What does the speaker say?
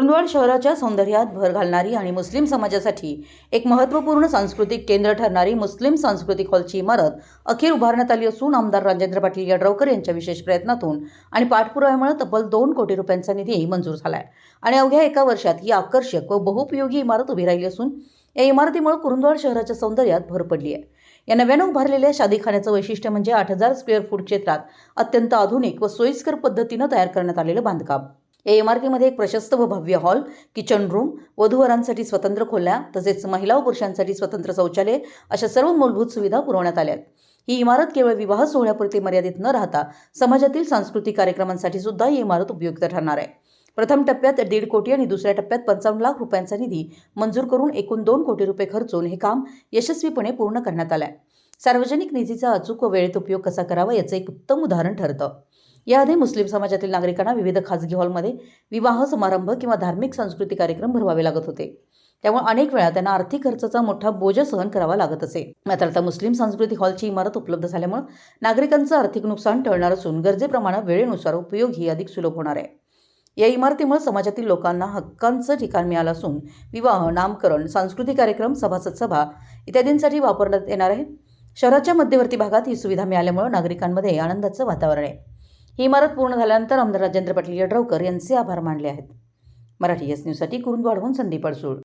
कुरुंदवाड शहराच्या सौंदर्यात भर घालणारी आणि मुस्लिम समाजासाठी एक महत्त्वपूर्ण सांस्कृतिक केंद्र ठरणारी मुस्लिम सांस्कृतिक हॉलची इमारत अखेर उभारण्यात आली असून आमदार राजेंद्र पाटील यड्रावकर यांच्या विशेष प्रयत्नातून आणि पाठपुराव्यामुळे तब्बल दोन कोटी रुपयांचा निधी मंजूर झाला आहे आणि अवघ्या एका वर्षात ही आकर्षक व बहुपयोगी इमारत उभी राहिली असून या इमारतीमुळे कुरुंदवाड शहराच्या सौंदर्यात भर पडली आहे. या नव्यानं उभारलेल्या शादीखान्याचं वैशिष्ट्य म्हणजे आठ हजार स्क्वेअर फूट क्षेत्रात अत्यंत आधुनिक व सोयीस्कर पद्धतीनं तयार करण्यात आलेलं बांधकाम. या इमारतीमध्ये एक प्रशस्त व भव्य हॉल किचन रूम वधूवरांसाठी स्वतंत्र खोल्या तसेच महिला व पुरुषांसाठी स्वतंत्र शौचालय अशा सर्व मूलभूत सुविधा पुरवण्यात आल्या आहेत. ही इमारत केवळ विवाह सोहळ्यापुरती मर्यादित न राहता समाजातील सांस्कृतिक कार्यक्रमांसाठी सुद्धा ही इमारत उपयुक्त ठरणार आहे. प्रथम टप्प्यात दीड कोटी आणि दुसऱ्या टप्प्यात पंचावन्न लाख रुपयांचा निधी मंजूर करून एकूण दोन कोटी रुपये खर्चून हे काम यशस्वीपणे पूर्ण करण्यात आलं आहे सार्वजनिक निधीचा अचूक व वेळेत उपयोग कसा करावा याचं एक उत्तम उदाहरण ठरतं. याआधी मुस्लिम समाजातील नागरिकांना विविध खाजगी हॉलमध्ये विवाह समारंभ किंवा धार्मिक सांस्कृतिक कार्यक्रम भरवावे लागत होते. त्यामुळे अनेक वेळा त्यांना आर्थिक खर्चाचा मोठा बोज सहन करावा लागत असे. मात्र आता मुस्लिम सांस्कृतिक हॉलची इमारत उपलब्ध झाल्यामुळे नागरिकांचं आर्थिक नुकसान टळणार असून गरजेप्रमाणे वेळेनुसार उपयोग ही अधिक सुलभ होणार आहे. या इमारतीमुळे समाजातील लोकांना हक्कांचं ठिकाण मिळालं असून विवाह नामकरण सांस्कृतिक कार्यक्रम सभासद सभा इत्यादींसाठी वापरण्यात येणार आहे. शहराच्या मध्यवर्ती भागात ही सुविधा मिळाल्यामुळे नागरिकांमध्ये आनंदाचं वातावरण आहे. ही इमारत पूर्ण झाल्यानंतर आमदार राजेंद्र पाटील यड्रावकर यांचे आभार मानले आहेत. मराठी एस न्यूजसाठी कुरुंदवाडहून संदीप अडसूळ.